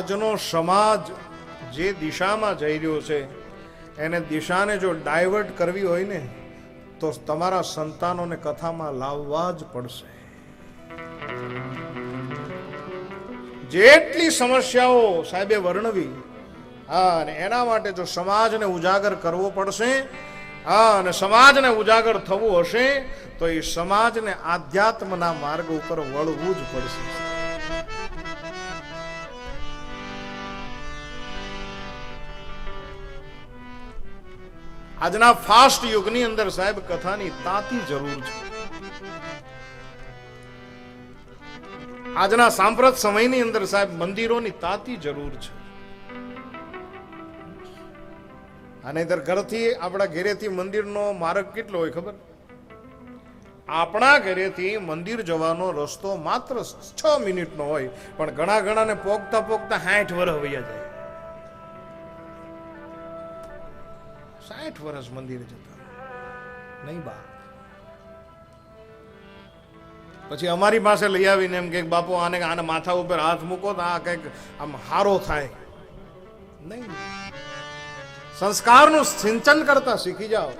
આજનો સમાજ જે દિશામાં જઈ રહ્યો છે, એને દિશાને જો ડાયવર્ટ કરવી હોય ને, તો તમારા સંતાનોને કથામાં લાવવા જ પડશે. જેટલી સમસ્યાઓ સાહેબે વર્ણવી, હા, અને એના માટે જો સમાજને ઉજાગર કરવો પડશે, હા, અને સમાજને ઉજાગર થવું હશે, તો એ સમાજને આધ્યાત્મના માર્ગ ઉપર વળવું જ પડશે. આજના ફાસ્ટ યુગની અંદર સાહેબ, કથાની તાતી જરૂર છે. આજના સાંપ્રત સમયની અંદર સાહેબ, મંદિરોની તાતી જરૂર છે. અને ઇધર ઘરથી આપણા ઘરેથી મંદિરનો માર્ગ કેટલો હોય ખબર? આપણા ઘરેથી મંદિર જવાનો રસ્તો માત્ર છ મિનિટનો હોય, પણ ઘણા ઘણાને પોગતા પોગતા સાઠ વર્ષ વૈયા જાય. સાઠ વર્ષ મંદિરે જતા નહીં બા. પછી અમારી પાસે લઈ આવીને એમ કે બાપુ, આને આને માથા ઉપર હાથ મૂકો તો આ કંઈક આમ હારો થાય. નહીં. સંસ્કારનું સિંચન કરતા શીખી જાઓ.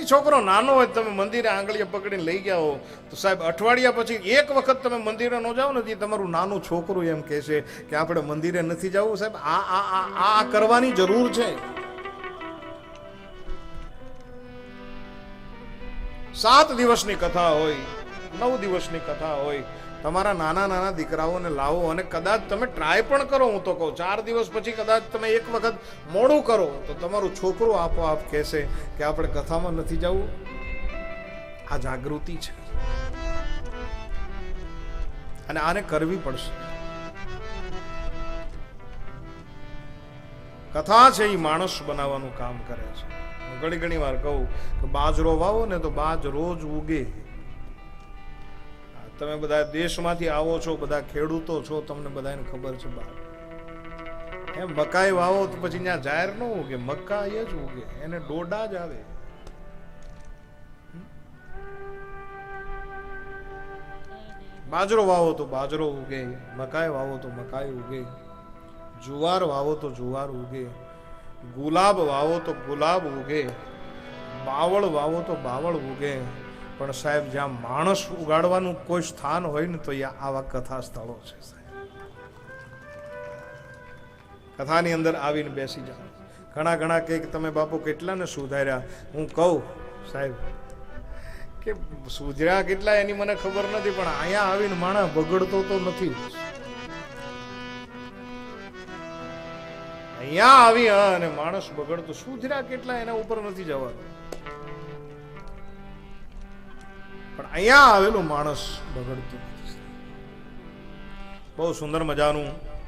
અહીં છોકરો નાનો હોય તમે મંદિરે આંગળીએ પકડીને લઈ ગયા હો તો સાહેબ, અઠવાડિયા પછી એક વખત તમે મંદિરે ન જાઓ ને તમારું નાનું છોકરું એમ કહે છે કે આપણે મંદિરે નથી જવું. સાહેબ, આ આ આ આ કરવાની જરૂર છે. સાત દિવસની કથા હોય, નવ દિવસની કથા હોય તમારા નાના નાના દીકરાઓને લાવો અને કદાચ તમે ટ્રાય પણ કરો, હું તો કહું. ચાર દિવસ પછી કદાચ તમે એક વખત મોડું કરો, તો તમારું છોકરું આપોઆપ કહેશે કે આપણે કથામાં નથી જવું. આ જાગૃતિ છે. અને આને કરવી પડશે. કથા છે એ માણસ બનાવવાનું કામ કરે છે. હું ઘણી ઘણી વાર કહું કે બાજરો વાવો ને તો બાજ રોજ ઉગે. તમે બધા દેશમાંથી આવો છો, બધા ખેડૂતો છો, તમને બધાને ખબર છે બા એમ મકાઈ વાવો તો પછી ત્યાં જાહેર ન ઉગે મકાઈ જ ઉગે, એને ડોડા જ આવે. બાજરો વાવો તો બાજરો ઉગે, મકાઈ વાવો તો મકાઈ ઉગે, જુવાર વાવો તો જુવાર ઉગે, ગુલાબ વાવો તો ગુલાબ ઉગે, બાવળ વાવો તો બાવળ ઉગે પણ સાહેબ, જ્યાં માણસ ઉગાડવાનું કોઈ સ્થાન હોય ને તો આવા કથા સ્થળો છે કથાની અંદર આવીને બેસી જાઓ. ઘણા ઘણા કંઈક તમે બાપુ કેટલાને સુધાર્યા? હું કહું, સાહેબ, કે સુધર્યા કેટલા એની મને ખબર નથી, પણ અહીંયા આવીને માણસ બગડતો તો નથી. અહીંયા આવી અને માણસ બગડતો, સુધર્યા કેટલા એના ઉપર નથી જવાનું? પણ અહીંયા આવેલો માણસ બગડતો બહુ સુંદર મજાનું